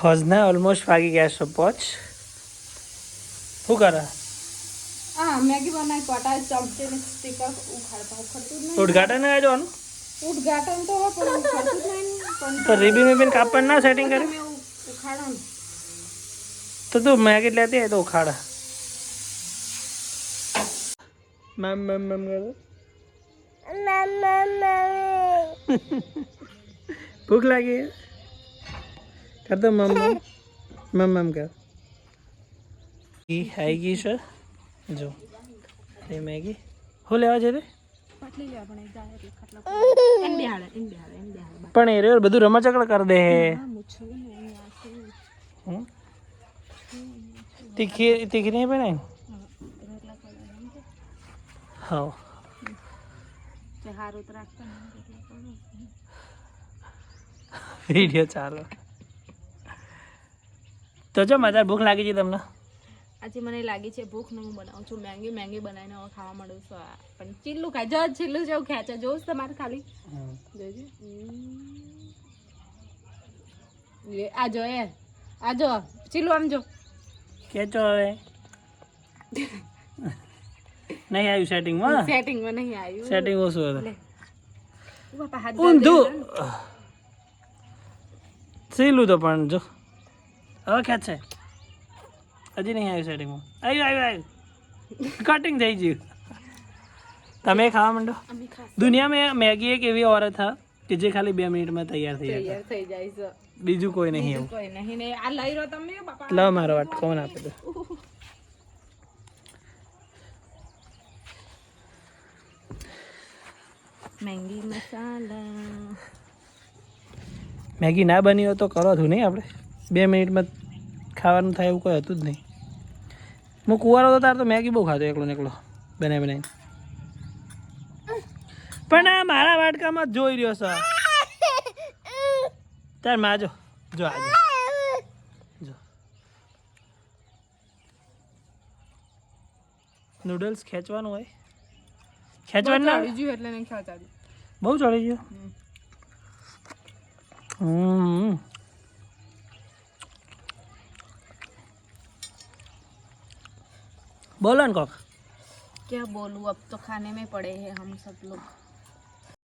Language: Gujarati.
હોજના ઓલમોસ્ટ વાગી ગયા છે પોચ શું કરે મેગી બનાવી પટા ચમચી ને સ્ટીકર ઉખાડતા ઉખાડતું નહીં ઉદઘાટન આ જવાનું ઉદઘાટન તો હોય પણ ઉખાડતું નહીં તો રીબી રીબીન કાપડ ના સેટિંગ કરી ઉખાડો તો તું મેગી લેતી તો ઉખાડા મેમ મેમ મેમ કરે ભૂખ લાગી તો મમ મમ મમ મમ કર ઈ આવી ગઈ છે જો એ મેગી હું લેવા બેહાડે પણ એ રહ્યો બધું રમચકડ કરી દે હે? તીખી તીખી નહીં પણ હા તે હારું તો રાખતા ને રોટલા પડે વીડિયો ચાલો તો જો માતા ભૂખ લાગી છે તમને? આજે મને લાગી છે ભૂખ ને હું બનાવું છું. મેંગી મેંગી બનાવીને હવે ખાવા માંડું છું. આ પણ ચીલું ખાય. જો ચીલું જેવું ખેંચે જોઉં તમારે ખાલી. આ જો એ. આ જો. ચીલું આમ જો. ખેંચો હવે. નહીં આવ્યું સેટિંગમાં? સેટિંગમાં નહીં આવ્યું. સેટિંગ ઓછું હતું. ઊંધું. સીલું તો પણ જો. હવે ખેંચ છે? હજી નહીં આવ્યું સેટિંગમાં આવ્યું આવ્યું આવ્યું. કટિંગ થઈ ગયું. તમે ખાવા માંડો? દુનિયામાં મેગી એક એવી ઓરત હા કે જે ખાલી બે મિનિટમાં તૈયાર થઈ જાય બીજું કોઈ નહીં એવું. કોઈ મારો વાટ કોણ આપે તો મેગી મસાલા. મેગી ના બની હોય તો કરો છું નહીં આપણે. બે મિનિટમાં ખાવાનું થાય એવું કોઈ હતું જ નહીં. હું કુંવારો હતો તાર તો મેગી બહુ ખાતો એકલો ને એકલો બનાવી બનાવીને પણ આ મારા વાટકામાં જોઈ રહ્યો છો. તાર માજો જો આજે જો. નૂડલ્સ ખેંચવાનું હોય. ખેંચવાનું? ના એટલે નહીં ખાતા. બહુ ચડી ગયું? હમ. बोलो ना कोक क्या बोलूँ अब तो खाने में पड़े हैं हम सब लोग